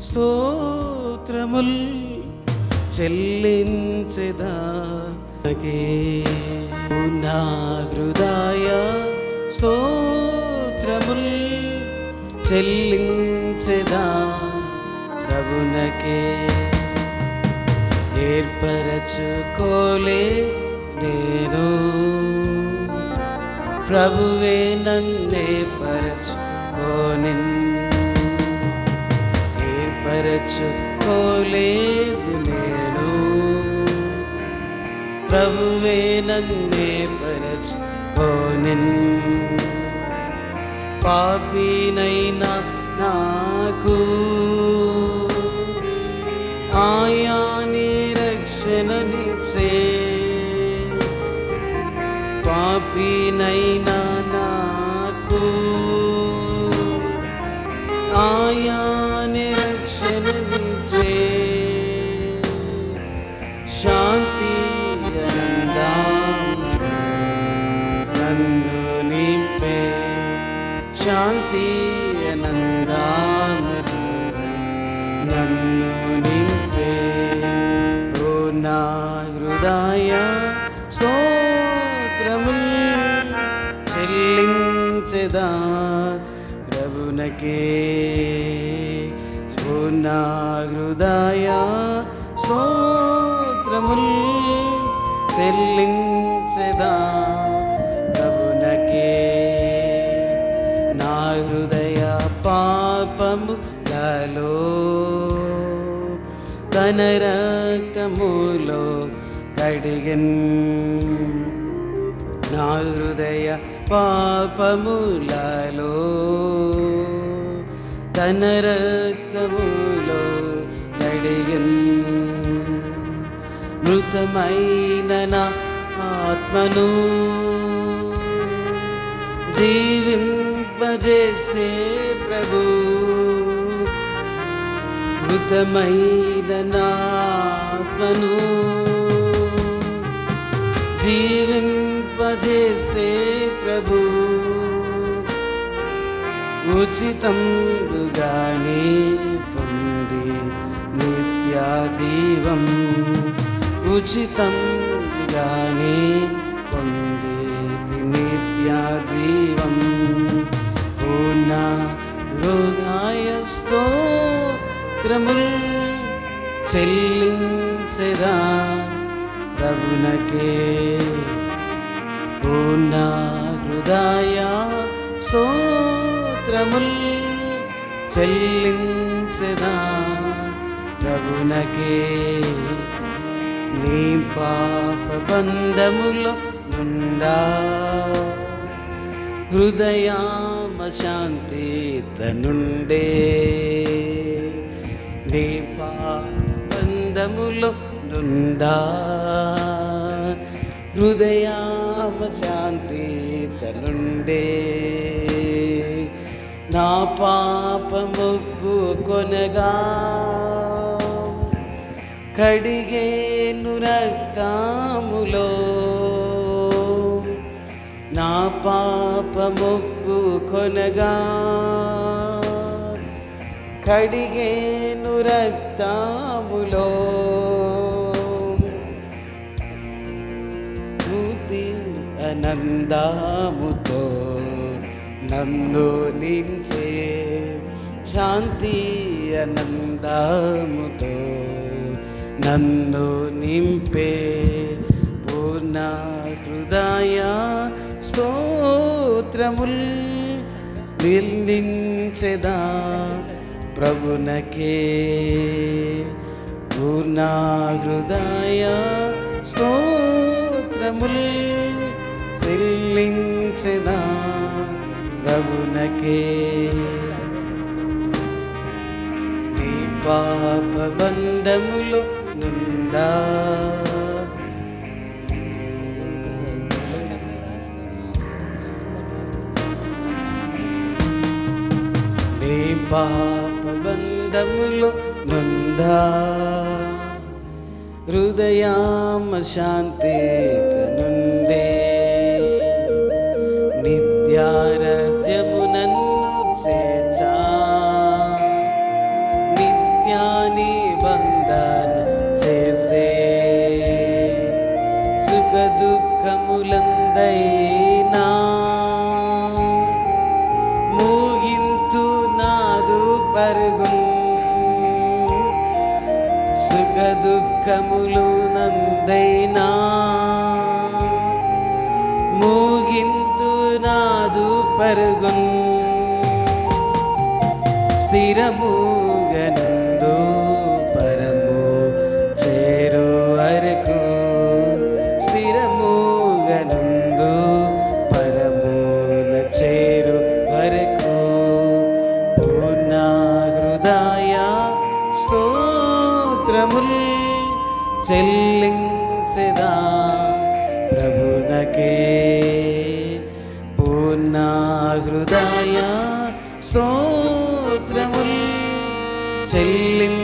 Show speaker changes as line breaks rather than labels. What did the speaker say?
స్తోత్రముల్ చెల్లించెదా నా హృదయ స్తోత్రముల్ చెల్లించెదా ప్రభునకే ఏర్పరచుకోలే నేను. ప్రభువే నన్నే పరచుకోని మరచుకోలేదు నేను. ప్రభువే నన్నే పరచుకోని పాపినైనా నాకు ఆయాని రక్షణనిచ్చే పాపినైనా నా హృదయ స్తోత్రముల్ చెల్లించదా ప్రభునకే. నా హృదయ పాపము లలో తన రక్తములో కడిగన్. నా హృదయ పాపములలో తన రక్తములో కడిగన్ మృతమైన నా ఆత్మను జీవింపజేసే ప్రభు. మృతమైన నా ఆత్మను జీవింపజేసే ప్రభు. ఉచితంగానే పొంది నిత్యాదీవం. ఉచితంగానే పొంది నిత్యాజీవం. పూర్ణ హృదయ స్తోత్రముల్ చెల్లించదా ప్రభునకే. పూర్ణ హృదయ స్తోత్రముల్ చెల్లించదా ప్రభునకే నీ పాప బంధములో నుండా. హృదయామ శాంతి తనుండే. నీ బంధములో నుండా. హృదయామ శాంతి తనుండే. నా పాపముగ్గు కొనగా కడిగేను రక్తములో. నా పాపముప్పు కొనగా కడిగేను రక్తములో. అనందాముతో నందు నించే శాంతి అనందాముతో నన్ను నింపే పూర్ణ హృదయ స్తోత్రముల్ నిందించెదా ప్రభునకే. పూర్ణ హృదయ స్తోత్రముల్ చెల్లించెదా ప్రభునకే నీ పాప బంధములో నుండా నీ పాప బంధములో నుండా హృదయామ శాంతి నుండే ఎందైనా మూగింతు నాదు పరుగు. సుఖ దుఃఖములు నందైనా మూగింతు నాదు పరుగు. స్థిరము సదాయ స్తోత్రముల్ చెల్లించదా. ప్రభునకే పూర్ణ హృదయ స్తోత్రముల్ చెల్లించెదా.